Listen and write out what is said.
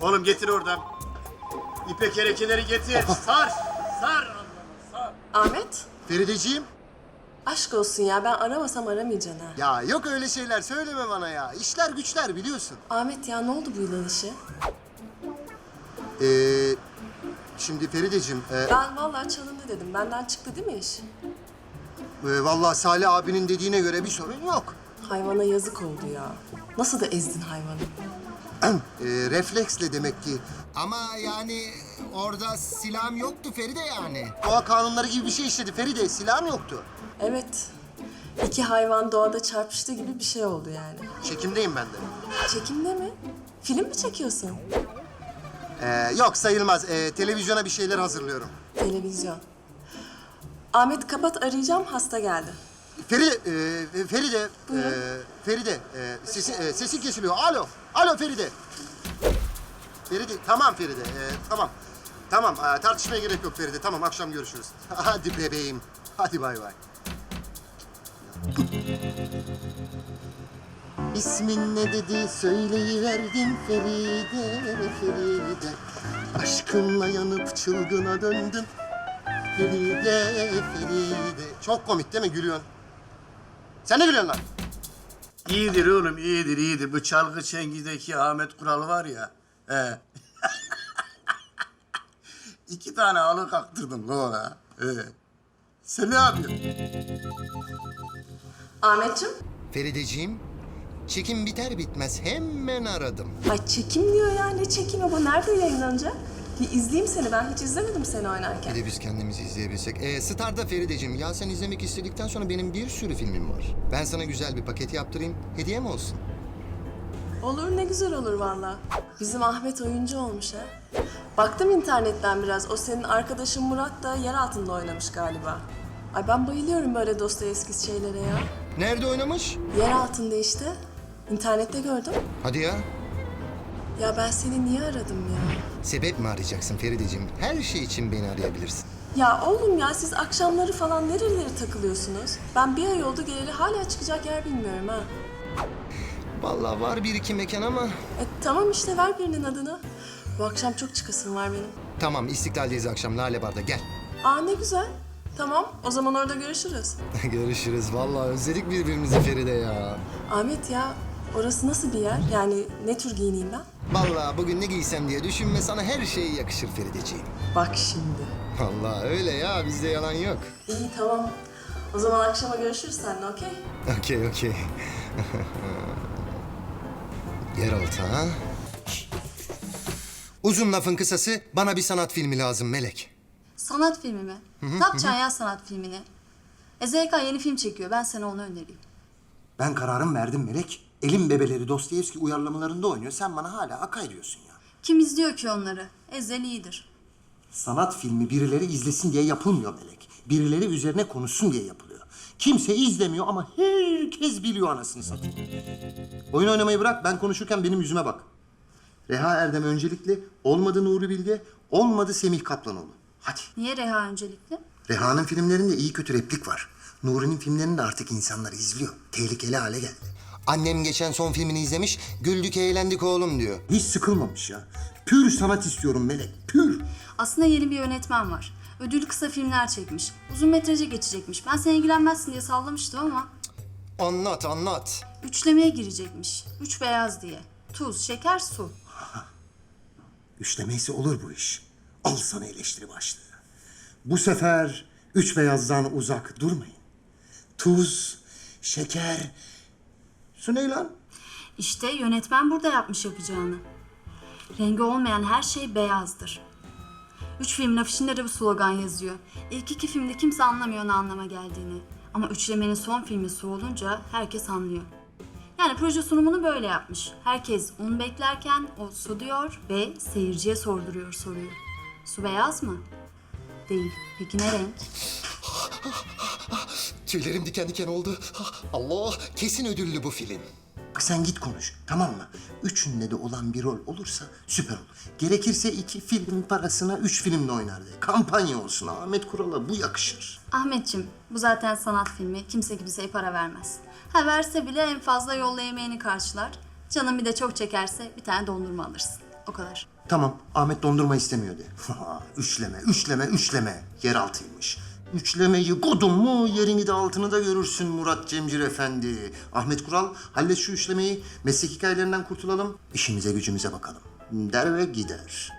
Oğlum getir oradan. İpek erekeleri getir. Sar. Sar. Allah'ım, Sar. Ahmet, Ferideciğim. aşk olsun ya. Ben aramasam aramayacaksın ha. Ya yok öyle şeyler söyleme bana ya. İşler güçler biliyorsun. Ahmet ya ne oldu bu yılan işi? Ee, şimdi Ferideciğim, e, Ben vallahi çalındı dedim. Benden çıktı değil mi iş? e, vallahi Salih abinin dediğine göre bir sorun yok. Hayvana yazık oldu ya. Nasıl da ezdin hayvanı? E, refleksle demek ki. Ama yani orada silahım yoktu Feride yani. Doğa kanunları gibi bir şey işledi Feride. Silahım yoktu. Evet. İki hayvan doğada çarpıştı gibi bir şey oldu yani. Çekimdeyim ben de. Çekimde mi? Film mi çekiyorsun? Ee, yok sayılmaz. Ee, televizyona bir şeyler hazırlıyorum. Televizyon. Ahmet kapat arayacağım hasta geldi. Feride, e, Feride, e, Feride, e, sesi, e, sesi kesiliyor. Alo, alo Feride. Feride, tamam Feride, e, tamam. Tamam, e, tartışmaya gerek yok Feride. Tamam, akşam görüşürüz. Hadi bebeğim, hadi bay bay. İsmin ne dedi söyleyiverdim Feride, Feride. Aşkınla yanıp çılgına döndüm. Feride, Feride. Çok komik değil mi? Gülüyorsun. Sen ne gülüyorsun lan? İyidir oğlum iyidir iyidir. Bu çalgı çengideki Ahmet Kural var ya. He. İki tane alı kaktırdım la ona. He. Sen ne yapıyorsun? Ahmetciğim. Ferideciğim, çekim biter bitmez hemen aradım. Ay çekim diyor ya. Ne çekimi bu? Nerede yayınlanacak? Bir izleyeyim seni. Ben hiç izlemedim seni oynarken. Bir de biz kendimizi izleyebilsek. Ee, Star'da Ferideciğim, ya sen izlemek istedikten sonra benim bir sürü filmim var. Ben sana güzel bir paket yaptırayım, hediye mi olsun? Olur ne güzel olur valla. Bizim Ahmet oyuncu olmuş ha. Baktım internetten biraz. O senin arkadaşın Murat da yer altında oynamış galiba. Ay ben bayılıyorum böyle Dostoyevski şeylere ya. Nerede oynamış? Yer altında işte. İnternette gördüm. Hadi ya. Ya ben seni niye aradım ya? Sebep mi arayacaksın Ferideciğim? Her şey için beni arayabilirsin. Ya oğlum ya siz akşamları falan nerelere takılıyorsunuz? Ben bir ay oldu geleli hala çıkacak yer bilmiyorum ha. Vallahi var bir iki mekan ama... E tamam işte ver birinin adını. Bu akşam çok çıkasım var benim. Tamam, İstiklal'deyiz akşam Lale Bar'da. Gel. Aa ne güzel. Tamam o zaman orada görüşürüz. Görüşürüz. Vallahi özledik birbirimizi Feride ya. Ahmet ya orası nasıl bir yer? Yani ne tür giyineyim ben? Vallahi bugün ne giysem diye düşünme sana her şey yakışır Ferideciğim. Bak şimdi. Vallahi öyle ya bizde yalan yok. İyi tamam. O zaman akşama görüşürüz seninle okey? Okey okey. Yeraltı ha? Uzun lafın kısası bana bir sanat filmi lazım Melek. Sanat filmi mi? Ne yapacaksın ya sanat filmini? E ZK yeni film çekiyor. Ben sana onu önereyim. Ben kararım verdim Melek. Elim bebeleri Dostoyevski uyarlamalarında oynuyor. Sen bana hala akay diyorsun ya. Kim izliyor ki onları? Ezel iyidir. Sanat filmi birileri izlesin diye yapılmıyor Melek. Birileri üzerine konuşsun diye yapılıyor. Kimse izlemiyor ama herkes biliyor anasını satayım. Oyun oynamayı bırak, ben konuşurken benim yüzüme bak. Reha Erdem öncelikli, olmadı Nuri Bilge, olmadı Semih Kaplanoğlu. Hadi. Niye Reha öncelikli? Reha'nın filmlerinde iyi kötü replik var. Nuri'nin filmlerini de artık insanlar izliyor. Tehlikeli hale geldi. Annem geçen son filmini izlemiş, güldük eğlendik oğlum diyor. Hiç sıkılmamış ya. Pür sanat istiyorum Melek, pür. Aslında yeni bir yönetmen var. Ödül kısa filmler çekmiş. Uzun metraja geçecekmiş. Ben sen ilgilenmezsin diye sallamıştım ama Anlat anlat. üçlemeye girecekmiş. Üç beyaz diye. Tuz, şeker, su. Üçlemeyse olur bu iş. Al sana eleştiri başlığı. Bu sefer üç beyazdan uzak durmayın. Tuz, şeker... Su ne lan? İşte yönetmen burada yapmış yapacağını. Rengi olmayan her şey beyazdır. Üç filmin afişinde de bu slogan yazıyor. İlk iki filmde kimse anlamıyor ne anlama geldiğini. Ama üçlemenin son filmi su olunca herkes anlıyor. Yani proje sunumunu böyle yapmış. Herkes un beklerken o su diyor ve seyirciye sorduruyor soruyu. Su beyaz mı? Değil. Peki ne renk? Tüylerim diken diken oldu. Allah kesin ödüllü bu film. Bak sen git konuş, tamam mı? Üçünde de olan bir rol olursa süper olur. Gerekirse iki film parasına üç filmle oynar de. Kampanya olsun Ahmet Kural'a bu yakışır. Ahmetçim, bu zaten sanat filmi. Kimse kimseye para vermez. Ha verse bile en fazla yolla yemeğini karşılar. Canım bir de çok çekerse bir tane dondurma alırsın. O kadar. Tamam, Ahmet dondurma istemiyor de. üçleme, üçleme, üçleme. Yeraltıymış. Üçlemeyi kodun mu yerini de altını da görürsün Murat Cemcir Efendi. Ahmet Kural, hallet şu üçlemeyi. Meslek hikayelerinden kurtulalım. İşimize gücümüze bakalım. Der ve gider.